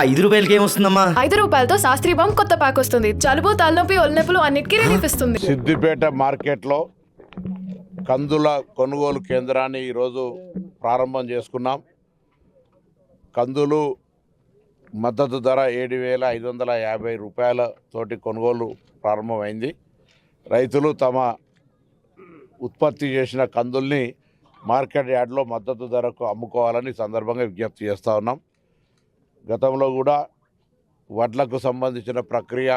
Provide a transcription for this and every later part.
ఐదు రూపాయలకి ఏమొస్తుందమ్మా ఐదు రూపాయలతో శాస్త్రీ బామ్ కొత్త ప్యాక్ వస్తుంది. జలుబు తలనొప్పి ఒళ్ళనొప్పులు అన్నిటికీ రిలీఫ్ ఇస్తుంది. సిద్దిపేట మార్కెట్లో కందుల కొనుగోలు కేంద్రాన్ని ఈరోజు ప్రారంభం చేసుకున్నాం. కందులు మద్దతు ధర ఏడు వేల ఐదు వందల యాభై రూపాయల తోటి కొనుగోలు ప్రారంభమైంది. రైతులు తమ ఉత్పత్తి చేసిన కందుల్ని మార్కెట్ యార్డ్లో మద్దతు ధరకు అమ్ముకోవాలని సందర్భంగా విజ్ఞప్తి చేస్తూ ఉన్నాం. గతంలో కూడా వడ్లకు సంబంధించిన ప్రక్రియ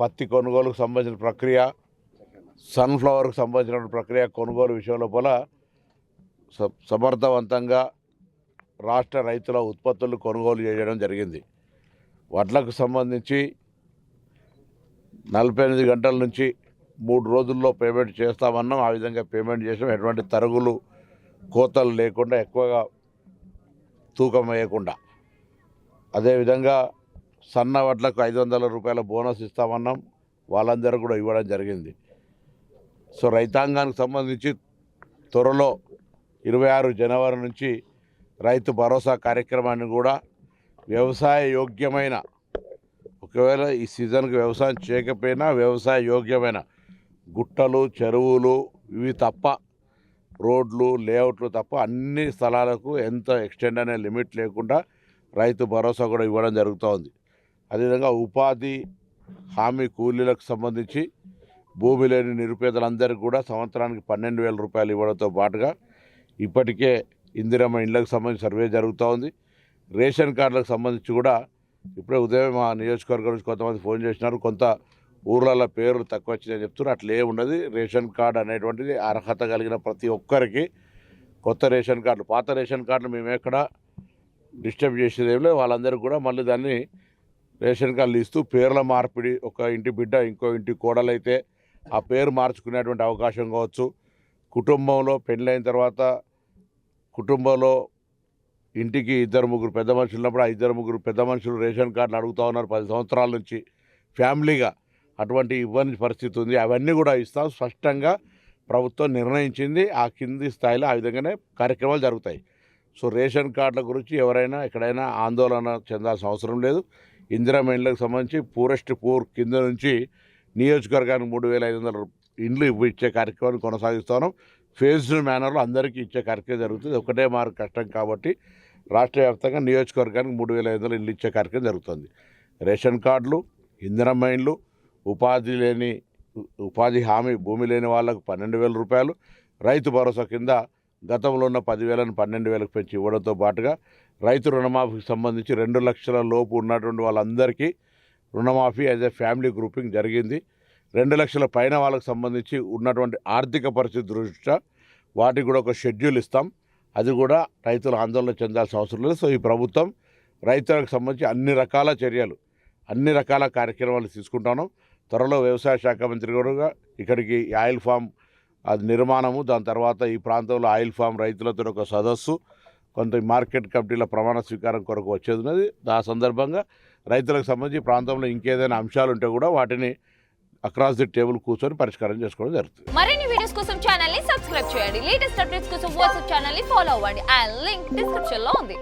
పత్తి కొనుగోలుకు సంబంధించిన ప్రక్రియ సన్ఫ్లవర్కు సంబంధించిన ప్రక్రియ కొనుగోలు విషయం లోపల సమర్థవంతంగా రాష్ట్ర రైతుల ఉత్పత్తులు కొనుగోలు చేయడం జరిగింది. వడ్లకు సంబంధించి నలభై ఎనిమిది గంటల నుంచి మూడు రోజుల్లో పేమెంట్ చేస్తామన్నాం. ఆ విధంగా పేమెంట్ చేసాం ఎటువంటి తరుగులు కోతలు లేకుండా ఎక్కువగా తూకం వేయకుండా. అదేవిధంగా సన్న వడ్లకు ఐదు వందల రూపాయల బోనస్ ఇస్తామన్నాం. వాళ్ళందరూ కూడా ఇవ్వడం జరిగింది. సో రైతాంగానికి సంబంధించి త్వరలో ఇరవై ఆరు జనవరి నుంచి రైతు భరోసా కార్యక్రమాన్ని కూడా వ్యవసాయ యోగ్యమైన ఒకవేళ ఈ సీజన్కి వ్యవసాయం చేయకపోయినా వ్యవసాయ యోగ్యమైన గుట్టలు చెరువులు ఇవి తప్ప రోడ్లు లేఅవుట్లు తప్ప అన్ని స్థలాలకు ఎంత ఎక్స్టెండ్ అనే లిమిట్ లేకుండా రైతు భరోసా కూడా ఇవ్వడం జరుగుతోంది అదేవిధంగా ఉపాధి హామీ కూలీలకు సంబంధించి భూమి లేని నిరుపేదలందరికీ కూడా సంవత్సరానికి పన్నెండు వేల రూపాయలు ఇవ్వడంతో పాటుగా ఇప్పటికే ఇందిరమ్మ ఇళ్ళకు సంబంధించి సర్వే జరుగుతూ ఉంది. రేషన్ కార్డులకు సంబంధించి కూడా ఇప్పుడే ఉదయం మా నియోజకవర్గం నుంచి కొంతమంది ఫోన్ చేసినారు. కొంత ఊర్లలో పేర్లు తక్కువ వచ్చిందని చెప్తున్నారు. అట్లే ఉండదు. రేషన్ కార్డు అనేటువంటిది అర్హత కలిగిన ప్రతి ఒక్కరికి కొత్త రేషన్ కార్డులు పాత రేషన్ కార్డులు మేము ఎక్కడ డిస్టర్బ్ చేసేది ఏం లేదు. వాళ్ళందరూ కూడా మళ్ళీ దాన్ని రేషన్ కార్డులు ఇస్తూ పేర్ల మార్పిడి ఒక ఇంటి బిడ్డ ఇంకో ఇంటి కోడలైతే ఆ పేరు మార్చుకునేటువంటి అవకాశం కావచ్చు. కుటుంబంలో పెళ్ళైన తర్వాత కుటుంబంలో ఇంటికి ఇద్దరు ముగ్గురు పెద్ద మనుషులు ఉన్నప్పుడు ఆ ఇద్దరు ముగ్గురు పెద్ద మనుషులు రేషన్ కార్డులు అడుగుతూ ఉన్నారు పది సంవత్సరాల నుంచి. ఫ్యామిలీగా అటువంటి ఇవ్వని పరిస్థితి ఉంది. అవన్నీ కూడా ఇస్తాం. స్పష్టంగా ప్రభుత్వం నిర్ణయించింది. ఆ కింది స్థాయిలో ఆ విధంగానే కార్యక్రమాలు జరుగుతాయి. సో రేషన్ కార్డుల గురించి ఎవరైనా ఎక్కడైనా ఆందోళన చెందాల్సిన అవసరం లేదు. ఇందిరా ఇండ్లకు సంబంధించి పూరెస్ట్ పూర్ కింద నుంచి నియోజకవర్గానికి మూడు వేల ఐదు వందల ఇండ్లు ఇచ్చే కార్యక్రమాన్ని కొనసాగిస్తున్నాం. ఫేజ్డ్ మేనర్లో అందరికీ ఇచ్చే కార్యక్రమం జరుగుతుంది. ఒకటే మార్కు కష్టం కాబట్టి రాష్ట్ర వ్యాప్తంగా నియోజకవర్గానికి మూడు వేల ఐదు వందల ఇండ్లు ఇచ్చే కార్యక్రమం జరుగుతుంది. రేషన్ కార్డులు ఇందిరమ్మ మైన్లు ఉపాధి లేని ఉపాధి హామీ భూమి లేని వాళ్ళకు పన్నెండు వేల రూపాయలు రైతు భరోసా కింద గతంలో ఉన్న పదివేలను పన్నెండు వేలకు పెంచి ఇవ్వడంతో పాటుగా రైతు రుణమాఫీకి సంబంధించి రెండు లక్షల లోపు ఉన్నటువంటి వాళ్ళందరికీ రుణమాఫీ యాజ్ ఎ ఫ్యామిలీ గ్రూపింగ్ జరిగింది. రెండు లక్షల పైన వాళ్ళకి సంబంధించి ఉన్నటువంటి ఆర్థిక పరిస్థితి దృష్ట్యా వాటికి కూడా ఒక షెడ్యూల్ ఇస్తాం. అది కూడా రైతులు ఆందోళన చెందాల్సిన అవసరం లేదు. సో ఈ ప్రభుత్వం రైతులకు సంబంధించి అన్ని రకాల చర్యలు అన్ని రకాల కార్యక్రమాలు తీసుకుంటాను. త్వరలో వ్యవసాయ శాఖ మంత్రి కూడా ఇక్కడికి ఆయిల్ ఫామ్ అది నిర్మాణము దాని తర్వాత ఈ ప్రాంతంలో ఆయిల్ ఫామ్ రైతులతో ఒక సదస్సు కొంత మార్కెట్ కమిటీల ప్రమాణ స్వీకారం కొరకు వచ్చేది ఉన్నది ఆ సందర్భంగా రైతులకు సంబంధించి ప్రాంతంలో ఇంకేదైనా అంశాలు ఉంటే కూడా వాటిని అక్రాస్ ది టేబుల్ కూర్చొని పరిష్కారం చేసుకోవడం జరుగుతుంది. మరిన్ని వీడియోస్ కోసం ఛానల్ని సబ్స్క్రైబ్ చేయండి. లేటెస్ట్ అప్డేట్స్ కోసం వాట్సాప్ ఛానల్ని ఫాలో అవ్వండి. అండ్ లింక్ డిస్క్రిప్షన్లో ఉంది.